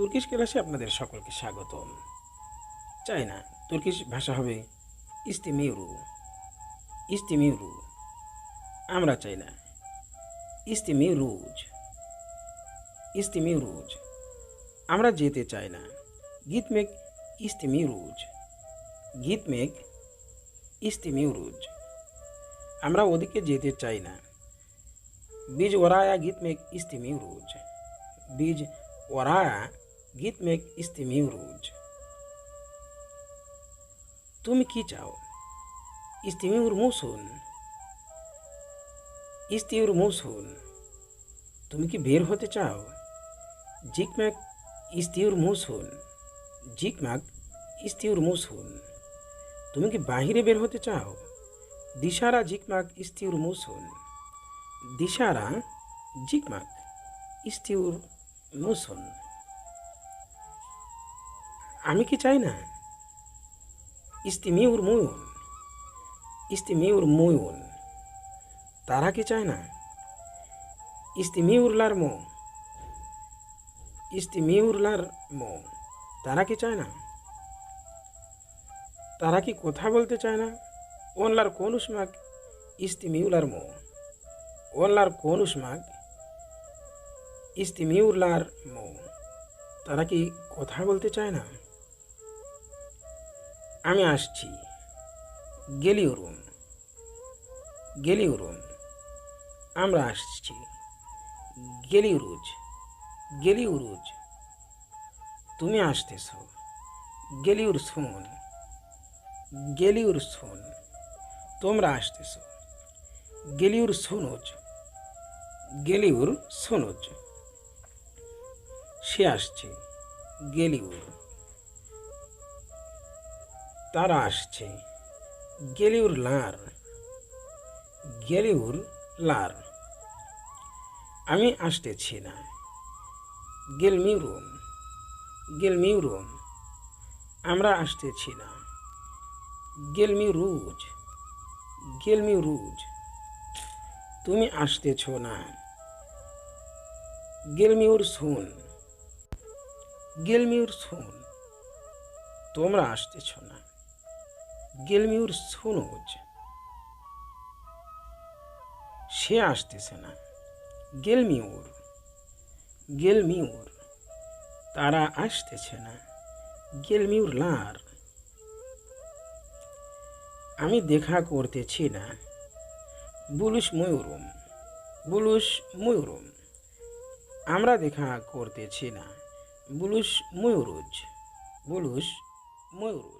Turkish ক্লাসে আপনাদের সকলকে স্বাগতম। চাই না তুর্কিশ ভাষা হবে ইস্তিমিউরু ইস্তিমিউরু আমরা চাই না ইস্তিমিউরুজ ইস্তিমিউরুজ আমরা যেতে চাই না গীত মেঘ ইস্তিমিউরুজ গীত মেঘ ইস্তিমিউরুজ আমরা ওদিকে যেতে চাই না বীজ ওরায়া গীত মেঘ ইস্তিমিউরুজ বীজ ওরায়া গীত মেঘ ইস্তিমিউরুজ তুমি কি চাও? ইস্তিমিউর মুসুন ইস্তিউর মুসুন তুমি কি বের হতে চাও? জিকম্যাক ইস্তিউর মুসুন জিকম্যাক ইস্তিউর মুসুন তুমি কি বাহিরে বের হতে চাও? দিশারা জিকমাক ইস্তিউর মুসুন দিশারা জিকমাক ইস্তিউর মুসুন আমি কি চাই না? ইস্তিমিউর মুয়ুন মুয়ুন তারা কি চায় না? ইস্তিমিউর লার মো। ইস্তিমিউর লার মো। তারা কি চায় না? তারা কি কথা বলতে চায় না? ওনলার কোন উসমাক ইস্তিমিউলার মো? ওনলার কোন উসমাক ইস্তিমিউলার মো? তারা কি কথা বলতে চায় না? আমি আসছি। গেলিউরুম গেলিউরুম আমরা আসছি। গেলিউরুজ গেলিউরুজ তুমি আসতেছ। গেলিউর শোন গেলিউর শোন তোমরা আসতেছ। গেলিউর সোনোজ গেলিউর সোনোজ সে আসছে। গেলি গেলিউর তারা আসছে। গেলিউর লার। গেলিউর লার। আমি আসতেছি না। গেলমিউরুম। গেলমিউরুম। আমরা আসতেছি না। গেলমি রুজ গেলমি তুমি আসতেছ না। গেলমিউর শুন গেলমিউর শুন তোমরা আসতেছ না। গেলমিউর শুনোজ সে আসতেছে না। গেলমিউর গেলমিউর তারা আসতেছে না। গেলমিউর লার। আমি দেখা করতেছি না। বুলুস ময়ূরম। বুলুস ময়ূরম। আমরা দেখা করতেছি না। বুলুস ময়ূরুজ। বুলুস ময়ূরুজ।